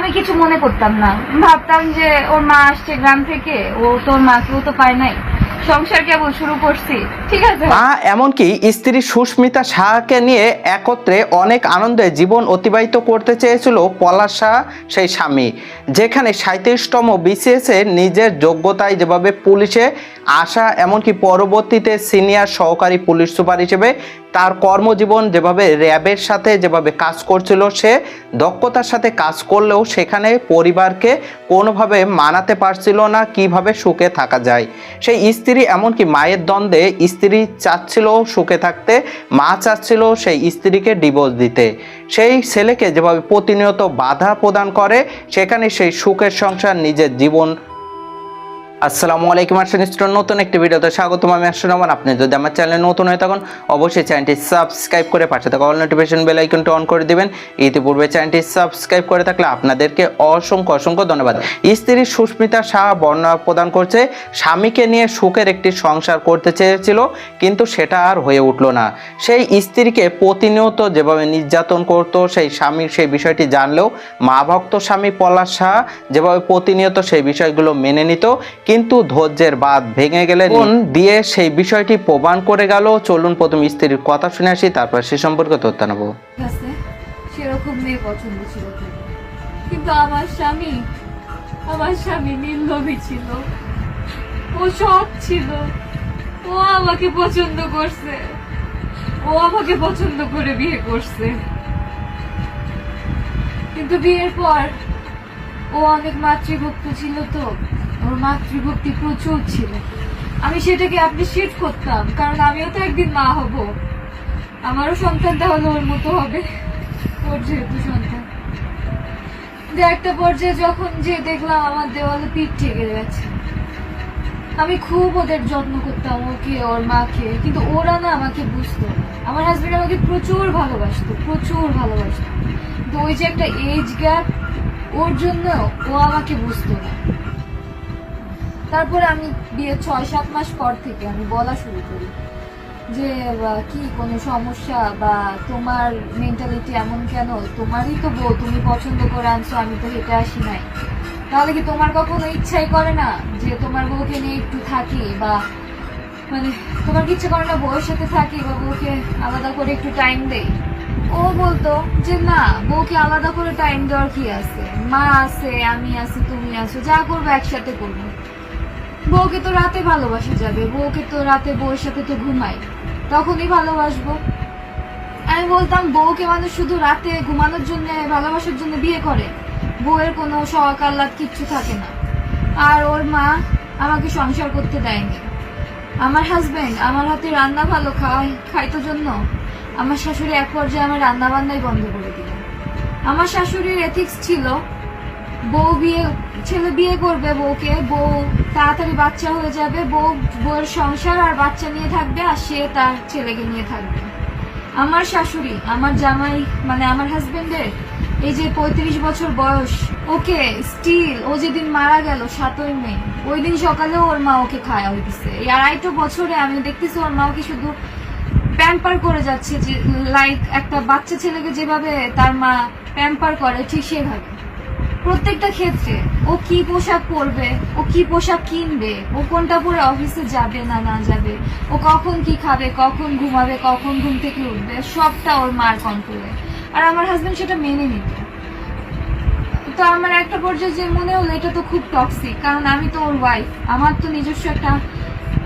আমি কিছু মনে করতাম না। ভাবতাম যে ওর মা আসছে গ্রাম থেকে, ও তোর মাকেও তো পায় নাই। সংসার কেবল শুরু করছি? ঠিক আছে? মা, এমনকি স্ত্রী সুস্মিতা সাহাকে নিয়ে একত্রে অনেক আনন্দে জীবন অতিবাহিত করতে চেয়েছিল পলাশ শাহ সেই স্বামী। যেখানে সাঁত্রিশতম বিসিএস এর নিজের যোগ্যতায় যেভাবে পুলিশে আসা, এমনকি পরবর্তীতে সিনিয়র সহকারী পুলিশ সুপার হিসেবে তার কর্মজীবন যেভাবে র্যাবের সাথে যেভাবে কাজ করছিল, সে দক্ষতার সাথে কাজ করলেও সেখানে পরিবারকে কোনোভাবে মানাতে পারছিল না, কীভাবে সুখে থাকা যায়। সেই স্ত্রী এমনকি মায়ের দ্বন্দ্বে স্ত্রী চাচ্ছিল সুখে থাকতে, মা চাচ্ছিল সেই স্ত্রীকে ডিভোর্স দিতে। সেই ছেলেকে যেভাবে প্রতিনিয়ত বাধা প্রদান করে, সেখানে সেই সুখের সংসার নিজের জীবন আসসালামু আলাইকুম আর্শন স্টোর নতুন একটি ভিডিওতে স্বাগতম। আমি আর্শন রহমান। আপনি যদি আমার চ্যানেলে নতুন হয়ে থাকুন, অবশ্যই চ্যানেলটি সাবস্ক্রাইব করে পাশে থাকা অল নোটিফিকেশন বেল আইকনটি অন করে দিবেন। ইতিপূর্বে চ্যানেলটি সাবস্ক্রাইব করে থাকলে আপনাদেরকে অসংখ্য অসংখ্য ধন্যবাদ। স্ত্রী সুস্মিতা শাহ বর্ণনা প্রদান করছে, স্বামীকে নিয়ে সুখের একটি সংসার করতে চেয়েছিল, কিন্তু সেটা আর হয়ে উঠল না। সেই স্ত্রীকে প্রতিনিয়ত যেভাবে নির্যাতন করত, সেই স্বামীর সেই বিষয়টি জানলেও মা ভক্ত স্বামী পলাশ শাহ যেভাবে প্রতিনিয়ত সেই বিষয়গুলো মেনে নিত কিন্তু ধৈর্যের বাদ ভেঙে গেলে বোন দিয়ে সেই বিষয়টি প্রমাণ করে গেল। চলুন প্রথম স্ত্রীর কথা শুনে আসি তারপর সে সম্পর্কে তথ্য নেব। সেরকম মেয়ে পছন্দ ছিল কিন্তু আমার স্বামী আমার স্বামী নির্লোভী ছিল। ও সৎ ছিল। ও আমাকে পছন্দ করছে। ও আমাকে পছন্দ করে বিয়ে করছে। কিন্তু বিয়ের পর ও অনেক মাতৃভক্ত ছিল তো। ওর মাতৃভক্তি প্রচুর ছিল। আমি সেটাকে অ্যাপ্রিসিয়েট করতাম, কারণ আমিও তো একদিন মা হব। আমারও সন্তান তাহলে ওর মতো হবে, ওর যেহেতু সন্তান। যে একটা পর্যায়ে যখন যে দেখলাম আমার দেওয়ালে পিঠ ঠেকে গেছে আমি খুব ওদের যত্ন করতাম, ওকে, ওর মাকে, কিন্তু ওরা না আমাকে বুঝতো। আমার হাজবেন্ড আমাকে প্রচুর ভালোবাসতো প্রচুর ভালোবাসতো। কিন্তু ওই যে একটা এজ গ্যাপ ওর জন্য ও আমাকে বুঝতো না। তারপরে আমি বিয়ে ছয়, সাত মাস পর থেকে আমি বলা শুরু করি যে কি কোনো সমস্যা বা তোমার মেন্টালিটি এমন কেন? তোমারই তো বউ, তুমি পছন্দ করে আনছো, আমি তো হেঁটে আসি নাই। তাহলে কি তোমার কখনো ইচ্ছাই করে না যে তোমার বউকে নিয়ে একটু থাকি বা মানে তোমার কি ইচ্ছা করে না বউয়ের সাথে থাকি বা বউকে আলাদা করে একটু টাইম দেই? ও বলতো যে না, বউকে আলাদা করে টাইম দেওয়ার কি আছে? মা আছে, আমি আছি, তুমি আছো, যা করব একসাথে করব। বউকে তো রাতে ভালোবাসা যাবে, বউকে তো রাতে বউয়ের সাথে তো ঘুমাই তখনই ভালোবাসবো। আমি বলতাম, বউকে মানুষ শুধু রাতে ঘুমানোর জন্য, ভালোবাসার জন্য বিয়ে করে। বউয়ের কোনো শখ, আহ্লাদ কিচ্ছু থাকে না। আর ওর মা আমাকে সংসার করতে দেয়নি। আমার হাজবেন্ড আমার হাতে রান্না ভালো খায়, খাইতো জন্য আমার শাশুড়ি এক পর্যায়ে আমার রান্না বান্নাই বন্ধ করে দিল। আমার শাশুড়ির এথিক্স ছিল বউ বিয়ে, ছেলে বিয়ে করবে বউকে, বউ তাড়াতাড়ি বাচ্চা হয়ে যাবে, বউ, বউয়ের সংসার আর বাচ্চা নিয়ে থাকবে আর সে তার ছেলেকে নিয়ে থাকবে। আমার শাশুড়ি, আমার জামাই মানে আমার হাজবেন্ডের এই যে পঁয়ত্রিশ বছর বয়স, ওকে স্টিল ও যেদিন মারা গেল সাতই মে ওই দিন সকালেও ওর মা ওকে খায়া হইতেছে এই আড়াইটো বছরে আমি দেখতেছি ওর মা ওকে শুধু প্যাম্পার করে যাচ্ছে যে লাইক একটা বাচ্চা ছেলেকে যেভাবে তার মা প্যাম্পার করে ঠিক সেভাবে। প্রত্যেকটা ক্ষেত্রে ও কি পোশাক পরবে, ও কি পোশাক কিনবে, ও কোনটা পরে অফিসে যাবে না না যাবে, ও কখন কি খাবে, কখন ঘুমাবে, কখন ঘুম থেকে উঠবে, সবটা ওর মার কন্ট্রোলে আর আমার হাজবেন্ড সেটা মেনে নিত তো আমার একটা পর্যায়ে যে মনে হলো, এটা তো খুব টক্সিক কারণ আমি তো ওর ওয়াইফ আমার তো নিজস্ব একটা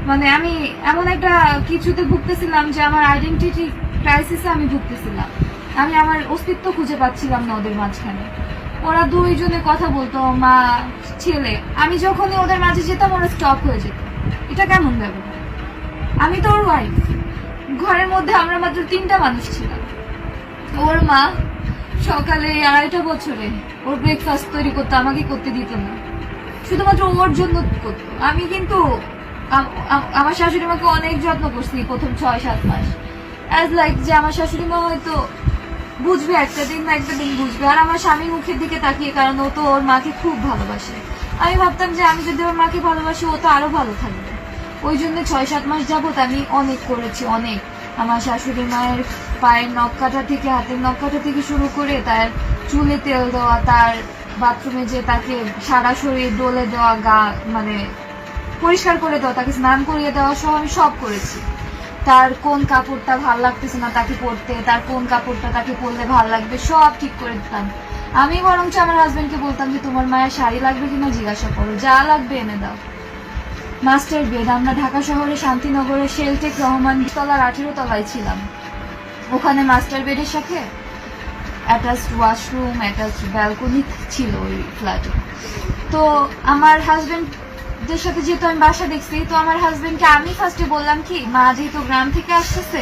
মানে আমি এমন একটা কিছুতে ভুগতেছিলাম যে আমার আইডেন্টিটি ক্রাইসিসে আমি ভুগতেছিলাম। আমি আমার অস্তিত্ব খুঁজে পাচ্ছিলাম না ওদের মাঝখানে। ওরা দুইজনে কথা বলতো, মা, ছেলে। আমি যখনই ওদের মাঝে যেতাম, ওরা স্টপ হয়ে যেত। এটা কেমন ব্যাপার? আমি তো ওর ওয়াইফ ঘরের মধ্যে আমরা মাত্র তিনটা মানুষ ছিলাম। ওর মা সকালে আড়াইটা বছরে ওর ব্রেকফাস্ট তৈরি করতো আমাকে করতে দিত না। শুধুমাত্র ওর জন্য করতো। আমি কিন্তু আম- আম- আমার শাশুড়ি মাকে অনেক যত্ন করছি প্রথম ছয়, সাত মাস। অ্যাজ লাইক যে আমার শাশুড়ি মা হয়তো বুঝবে, একটা দিন না একটা দিন বুঝবে। আর আমার স্বামীর মুখের দিকে তাকিয়ে, কারণ ও তো ওর মাকে খুব ভালোবাসে। আমি ভাবতাম যে আমি যদি ওর মাকে ভালোবাসি, ও তো আরও ভালো থাকবে। ওই জন্য ছয় সাত মাস যাবত আমি অনেক করেছি, অনেক। আমার শাশুড়ি মায়ের পায়ের নখ কাটা থেকে, হাতের নখ কাটা থেকে শুরু করে, তার চুলে তেল দেওয়া, তার বাথরুমে যে তাকে সারা শরীর ডলে দেওয়া, গা মানে পরিষ্কার করে দেওয়া, তাকে স্নান করিয়ে দেওয়া সহ আমি সব করেছি। তার কোন কাপড়টা ভালো লাগতেছে না তাকে পরতে, তার কোন কাপড়টা তাকে পরলে ভালো লাগবে, সব ঠিক করে দিতাম। আমি বরঞ্চ আমার হাজবেন্ডকে বলতাম যে, তোমার মায়ের শাড়ি লাগবে কিনা জিজ্ঞাসা করো, যা লাগবে এনে দাও। মাস্টার বেড আমরা ঢাকা শহরে শান্তিনগরের শেলটেক রহমান তলার আঠেরো তলায় ছিলাম। ওখানে মাস্টার বেডের সাথে অ্যাটাচড ওয়াশরুম অ্যাটাচড ব্যালকনি ছিল ওই ফ্ল্যাটে তো আমার হাজবেন্ডদের সাথে যেহেতু আমি বাসা দেখছি, তো আমার হাজবেন্ডকে আমি ফার্স্টে বললাম কি, মা যেহেতু গ্রাম থেকে আসতেছে,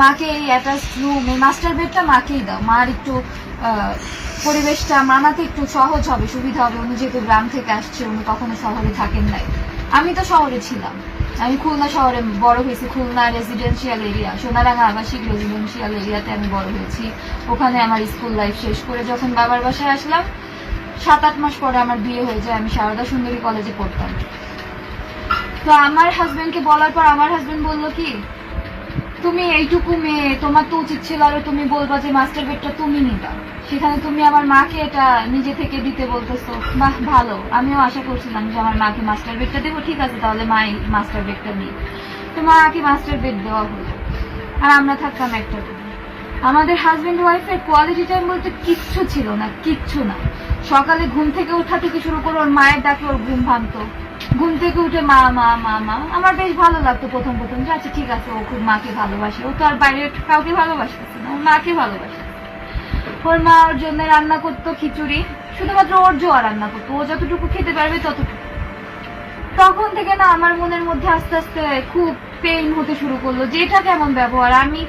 মাকে এই অ্যাটাচড রুম এই মাস্টার বেডটা মাকেই দাও। মার একটু পরিবেশটা, মানাতে একটু সহজ হবে, সুবিধা হবে। উনি যেহেতু গ্রাম থেকে আসছে, উনি কখনো শহরে থাকেন নাই। আমি তো শহরে ছিলাম। আমি খুলনা শহরে বড় হয়েছি, খুলনা রেসিডেন্সিয়াল এরিয়া সোনারাঙ্গা আবাসিক রেসিডেন্সিয়াল এরিয়াতে আমি বড় হয়েছি। ওখানে আমার স্কুল লাইফ শেষ করে যখন বাবার বাসায় আসলাম সাত আট মাস পরে আমার বিয়ে হয়ে যায়, আমি সারদা সুন্দরী কলেজে পড়তাম। তো আমার হাজবেন্ডকে বলার পর আমার হাজবেন্ড বলল কি, তুমি এইটুকু মেয়ে, তোমার তো উচিত ছিল আরও তুমি বলবা যে মাস্টার বেডটা তুমি নিতা সেখানে তুমি আমার মাকে এটা নিজে থেকে দিতে বলতেছো। বাহ, ভালো। আমিও আশা করছিলাম যে আমার মাকে মাস্টার বেডটা দেবো, ঠিক আছে, তাহলে মাই মাস্টার বেডটা নিই তো মাকে মাস্টার বেড দেওয়া হলো। আর আমরা থাকতাম একটা আমাদের হাজবেন্ড ওয়াইফের কোয়ালিটি টাইম বলতে কিচ্ছু ছিল না, কিচ্ছু না। সকালে ঘুম থেকে উঠা থেকে শুরু করে ওর মায়ের ডাকে ওর ঘুম ভাঙতো। ঘুম থেকে উঠে, মা মা মা মা, আমার বেশ ভালো লাগতো প্রথম প্রথম। যে আচ্ছা ঠিক আছে, ও খুব মাকে ভালোবাসে। ও তো আর বাইরে কাউকে ভালোবাসতেছে না ওর মাকে ভালোবাসে। ওর মা ওর জন্য রান্না করতো খিচুড়ি, শুধুমাত্র ওর জোয়া রান্না করতো। ও যতটুকু খেতে পারবে ততটুকু। তখন থেকে না আমার মনের মধ্যে আস্তে আস্তে খুব পেইন হতে শুরু করল। যে এটা কেমন ব্যবহার, আমি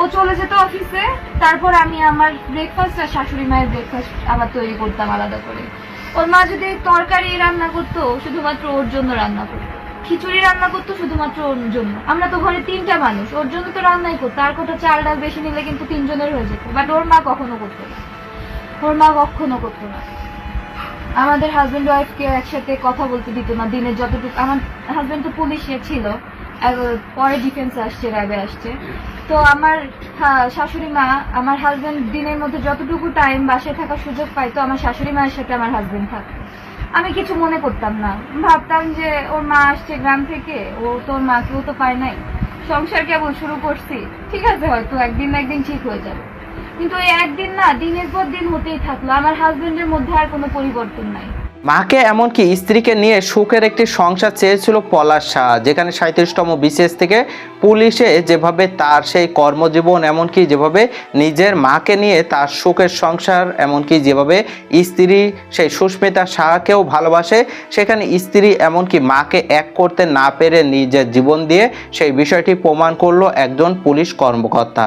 ও চলে যেত অফিসে তারপর আমি আমার ব্রেকফাস্ট আর শাশুড়ি মায়ের ব্রেকফাস্ট আবার তৈরি করতাম আলাদা করে। ওর মা যদি তরকারি রান্না করতো, শুধুমাত্র ওর জন্য রান্না করতো। খিচুড়ি রান্না করতো শুধুমাত্র ওর জন্য। আমরা তো ঘরে তিনটা মানুষ, ওর জন্য তো রান্নাই করতো। আর কোথাও চাল ডাল বেশি নিলে কিন্তু তিনজনের হয়ে যেত। বাট ওর মা কখনো করতো না। ওর মা কখনো করতো না। আমাদের হাজবেন্ড ওয়াইফকে একসাথে কথা বলতে দিত না দিনে যতটুকু আমার হাজবেন্ড তো পুলিশে ছিল। পরে ডিফেন্স আসছে, র্যাবে আসছে। তো আমার শাশুড়ি মা, আমার হাজবেন্ড দিনের মধ্যে যতটুকু টাইম বাসায় থাকার সুযোগ পাইতো আমার শাশুড়ি মায়ের সাথে আমার হাজবেন্ড থাকতো আমি কিছু মনে করতাম না। ভাবতাম যে ওর মা আসছে গ্রাম থেকে, ও তো ওর মাকেও তো পায় নাই। সংসার কেবল শুরু করছি, ঠিক আছে, হয়তো একদিন না একদিন ঠিক হয়ে যাবে। কিন্তু এই একদিন না, দিনের পর দিন হতেই থাকল। আমার হাজবেন্ডের মধ্যে আর কোনো পরিবর্তন নাই। মাকে এমনকি স্ত্রীকে নিয়ে সুখের একটি সংসার চেয়েছিল পলাশ শাহ যেখানে সাঁত্রিশতম বিশেষ থেকে পুলিশে যেভাবে তার সেই কর্মজীবন, এমনকি যেভাবে নিজের মাকে নিয়ে তার সুখের সংসার, এমনকি যেভাবে স্ত্রী সেই সুস্মিতা শাহকেও ভালোবাসে, সেখানে স্ত্রী এমনকি মাকে এক করতে না পেরে নিজের জীবন দিয়ে সেই বিষয়টি প্রমাণ করল একজন পুলিশ কর্মকর্তা।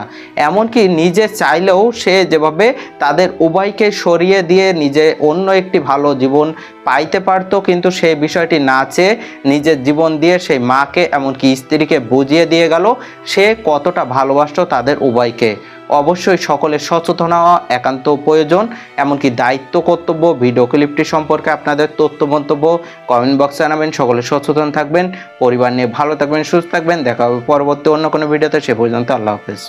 এমনকি নিজে চাইলেও সে যেভাবে তাদের উভয়কে সরিয়ে দিয়ে নিজে অন্য একটি ভালো জীবন পাইতে পারতো, কিন্তু সেই বিষয়টি না চেয়ে নিজের জীবন দিয়ে সেই মাকে, এমনকি স্ত্রীকে বুঝিয়ে দিয়ে গেল, সে কতটা ভালোবাসত তাদের উভয়কে। অবশ্যই সকলের সচেতন হওয়া একান্ত প্রয়োজন, এমনকি দায়িত্ব, কর্তব্য, ভিডিও ক্লিপটি সম্পর্কে আপনাদের তথ্য, মন্তব্য কমেন্ট বক্সে জানাবেন, সকলে সচেতন থাকবেন, পরিবার নিয়ে ভালো থাকবেন, সুস্থ থাকবেন, দেখা হবে পরবর্তী অন্য কোনো ভিডিওতে, সে পর্যন্ত আল্লাহ হাফেজ।